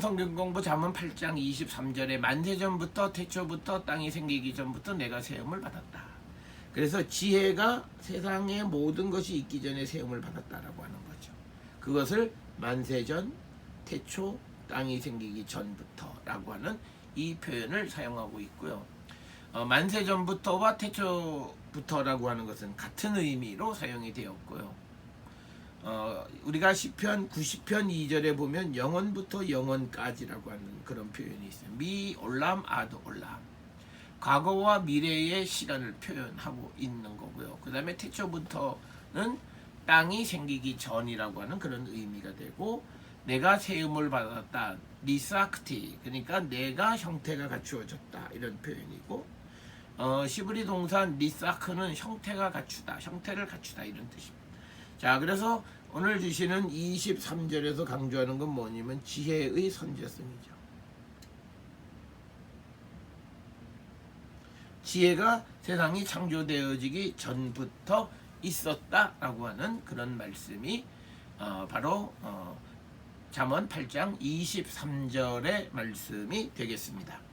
성경 공부 잠언 8장 23절에 만세전부터 태초부터 땅이 생기기 전부터 내가 세움을 받았다. 그래서 지혜가 세상의 모든 것이 있기 전에 세움을 받았다라고 하는 거죠. 그것을 만세전 태초 땅이 생기기 전부터라고 하는 이 표현을 사용하고 있고요. 어, 만세전부터와 태초부터라고 하는 것은 같은 의미로 사용이 되었고요. 어, 우리가 시편 90편 2절에 보면 영원부터 영원까지라고 하는 그런 표현이 있어요. 미 올람 아드 올람. 과거와 미래의 시간을 표현하고 있는 거고요. 그 다음에 태초부터는 땅이 생기기 전이라고 하는 그런 의미가 되고 내가 세움을 받았다. 리사크티 그러니까 내가 형태가 갖추어졌다 이런 표현이고 어, 시브리 동사 리사크는 형태가 갖추다 형태를 갖추다 이런 뜻입니다. 자, 그래서 오늘 주시는 23절에서 강조하는 건 뭐냐면 지혜의 선제성이죠. 지혜가 세상이 창조되어지기 전부터 있었다라고 하는 그런 말씀이 어, 바로 어, 잠언 8장 23절의 말씀이 되겠습니다.